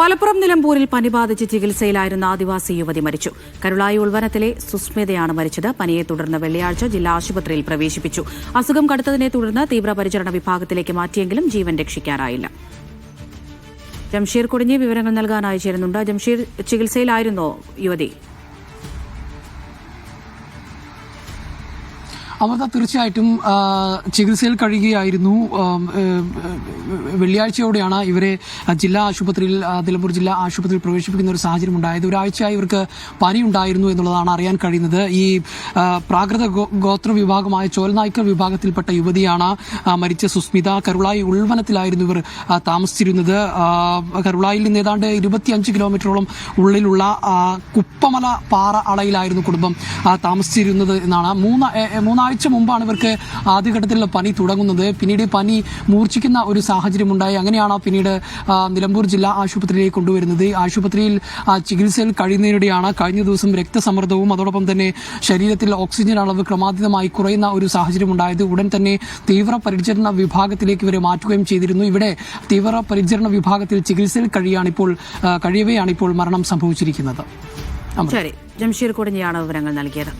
മലപ്പുറം നിലമ്പൂരിൽ പനി ബാധിച്ച് ചികിത്സയിലായിരുന്ന ആദിവാസി യുവതി മരിച്ചു. കരുളായി ഉൾവനത്തിലെ സുസ്മിതയാണ് മരിച്ചത്. പനിയെ തുടർന്ന് വെള്ളിയാഴ്ച ജില്ലാ ആശുപത്രിയിൽ പ്രവേശിപ്പിച്ചു. അസുഖം കടുത്തതിനെ തുടർന്ന് തീവ്രപരിചരണ വിഭാഗത്തിലേക്ക് മാറ്റിയെങ്കിലും ജീവൻ രക്ഷിക്കാനായില്ല. ജംഷീർ കുടുങ്ങി വിവരങ്ങൾ നൽകാനായി ചേരുന്നുണ്ട്. ജംഷീർ ചികിത്സയിലായിരുന്നോ യുവതി? അമൃത തീർച്ചയായിട്ടും ചികിത്സയിൽ കഴിയുകയായിരുന്നു. വെള്ളിയാഴ്ചയോടെയാണ് ഇവരെ ജില്ലാ ആശുപത്രിയിൽ നിലമ്പൂർ ജില്ലാ ആശുപത്രിയിൽ പ്രവേശിപ്പിക്കുന്ന ഒരു സാഹചര്യം ഉണ്ടായത്. ഒരാഴ്ചയായി ഇവർക്ക് പനി ഉണ്ടായിരുന്നു എന്നുള്ളതാണ് അറിയാൻ കഴിയുന്നത്. ഈ പ്രാകൃത ഗോത്ര വിഭാഗമായ ചോലനായ്ക്കൽ വിഭാഗത്തിൽപ്പെട്ട യുവതിയാണ് മരിച്ച സുസ്മിത. കരുളായി ഉൾവനത്തിലായിരുന്നു ഇവർ താമസിച്ചിരുന്നത്. കരുളായിൽ നിന്ന് ഏതാണ്ട് ഇരുപത്തിയഞ്ച് കിലോമീറ്ററോളം ഉള്ളിലുള്ള കുപ്പമല പാറ അളയിലായിരുന്നു കുടുംബം താമസിച്ചിരുന്നത് എന്നാണ്. മൂന്ന് എ, മൂന്നാഴ്ച മുമ്പാണ് ഇവർക്ക് ആദ്യഘട്ടത്തിലുള്ള പനി തുടങ്ങുന്നത്. പിന്നീട് പനി മൂർച്ഛിക്കുന്ന ഒരു സാഹചര്യം ഉണ്ടായി അങ്ങനെയാണ് പിന്നീട് നിലമ്പൂർ ജില്ലാ ആശുപത്രിയിലേക്ക് കൊണ്ടുവരുന്നത്. ആശുപത്രിയിൽ ചികിത്സയിൽ കഴിയുന്നതിനിടെയാണ് കഴിഞ്ഞ ദിവസം രക്തസമ്മർദ്ദവും അതോടൊപ്പം തന്നെ ശരീരത്തിൽ ഓക്സിജൻ അളവ് ക്രമാതീതമായി കുറയുന്ന ഒരു സാഹചര്യം ഉണ്ടായത് ഉടൻ തന്നെ തീവ്ര പരിചരണ വിഭാഗത്തിലേക്ക് ഇവരെ മാറ്റുകയും ചെയ്തിരുന്നു. ഇവിടെ തീവ്ര പരിചരണ വിഭാഗത്തിൽ ചികിത്സയിൽ കഴിയാണ് ഇപ്പോൾ കഴിയവെയാണ് ഇപ്പോൾ മരണം സംഭവിച്ചിരിക്കുന്നത്. ശരി. ജംഷീർ കുടുങ്ങിയാണ് വിവരങ്ങൾ നൽകിയത്.